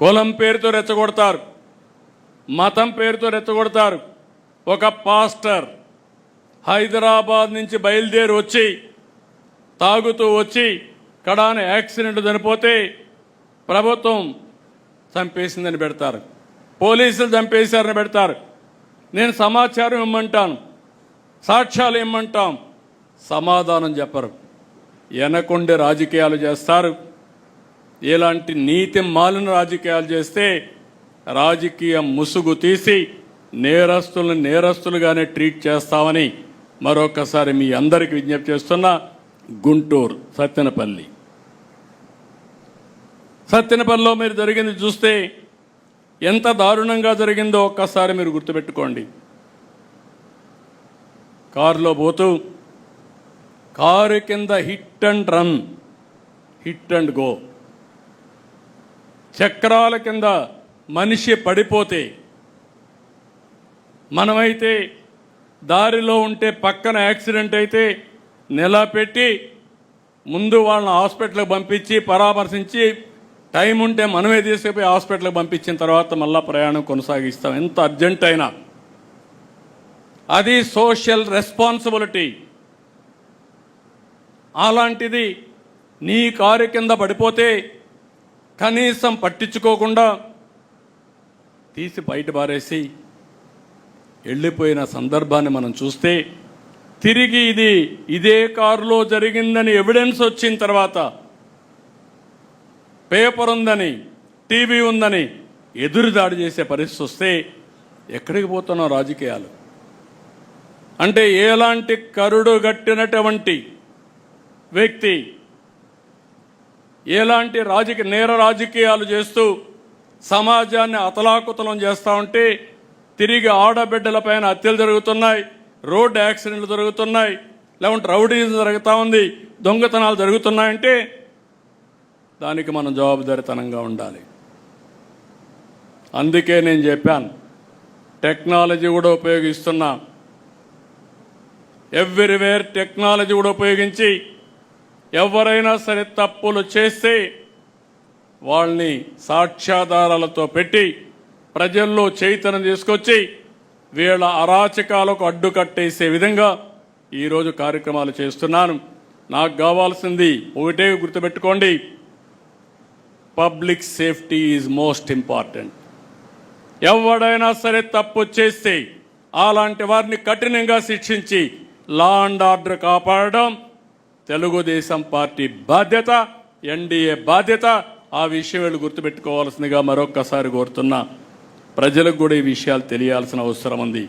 కులం పేరుతో రెచ్చగొడతారు మతం పేరుతో రెచ్చగొడతారు. ఒక పాస్టర్ హైదరాబాద్ నుంచి బయలుదేరి వచ్చి తాగుతూ వచ్చి కడాన యాక్సిడెంట్ చనిపోతే ప్రభుత్వం చంపేసిందని పెడతారు. పోలీసులు చంపేశారని పెడతారు. నేను సమాచారం ఇమ్మంటాను సాక్ష్యాలు ఇమ్మంటాం సమాధానం చెప్పరు. వెనకుండే రాజకీయాలు చేస్తారు. ఇలాంటి నీతి మాలిన రాజకీయాలు చేస్తే రాజకీయ ముసుగు తీసి నేరస్తులను నేరస్తులుగానే ట్రీట్ చేస్తామని మరొకసారి మీ అందరికి విజ్ఞప్తి చేస్తున్నా గుంటూరు సత్తెనపల్లి. సత్తెనపల్లిలో మీరు జరిగింది చూస్తే ఎంత దారుణంగా జరిగిందో ఒక్కసారి మీరు గుర్తుపెట్టుకోండి. కారులో పోతూ కారు కింద hit and run hit and go. చక్రాల కింద మనిషి పడిపోతే మనమైతే దారిలో ఉంటే పక్కన యాక్సిడెంట్ అయితే నిలబెట్టి ముందు వాళ్ళని హాస్పిటల్కి పంపించి పరామర్శించి టైం ఉంటే మనమే తీసుకుపోయి హాస్పిటల్కి పంపించిన తర్వాత మళ్ళా ప్రయాణం కొనసాగిస్తాం. ఎంత అర్జెంట్ అయినా. అది సోషల్ రెస్పాన్సిబిలిటీ. అలాంటిది నీ కారు కింద పడిపోతే కనీసం పట్టించుకోకుండా తీసి బయట పారేసి వెళ్ళిపోయిన సందర్భాన్ని మనం చూస్తే తిరిగి ఇది ఇదే కారులో జరిగిందని ఎవిడెన్స్ వచ్చిన తర్వాత పేపర్ ఉందని టీవీ ఉందని ఎదురు దాడి చేసే పరిస్థితి వస్తే ఎక్కడికి పోతున్నాం రాజకీయాలు? అంటే ఎలాంటి కరుడు గట్టినటువంటి వ్యక్తి ఎలాంటి రాజకీయ నేర రాజకీయాలు చేస్తూ సమాజాన్ని అతలాకుతలం చేస్తూ ఉంటే తిరిగి ఆడబిడ్డలపైన హత్యలు జరుగుతున్నాయి రోడ్డు యాక్సిడెంట్లు జరుగుతున్నాయి లేకుంటే రౌడీజం జరుగుతూ ఉంది దొంగతనాలు జరుగుతున్నాయంటే దానికి మనం జవాబుదారితనంగా ఉండాలి. అందుకే నేను చెప్పాను టెక్నాలజీ కూడా ఉపయోగిస్తున్నా. ఎవ్రీవేర్ టెక్నాలజీ కూడా ఉపయోగించి ఎవరైనా సరే తప్పులు చేస్తే వాళ్ళని సాక్ష్యాధారాలతో పెట్టి ప్రజల్లో చైతన్యం తీసుకొచ్చి వీళ్ళ అరాచకాలకు అడ్డుకట్టేసే విధంగా ఈరోజు కార్యక్రమాలు చేస్తున్నాను. నాకు కావాల్సింది ఒకటే గుర్తుపెట్టుకోండి. Public safety is most important. ఎవడైనా సరే తప్పు చేస్తే అలాంటి వారిని కఠినంగా శిక్షించి లా అండ్ ఆర్డర్ కాపాడడం తెలుగుదేశం పార్టీ బాధ్యత ఎన్డీఏ బాధ్యత. ఆ విషయం వీళ్ళు గుర్తుపెట్టుకోవాల్సిందిగా మరొక్కసారి కోరుతున్నా. ప్రజలకు కూడా ఈ విషయాలు తెలియాల్సిన అవసరం ఉంది.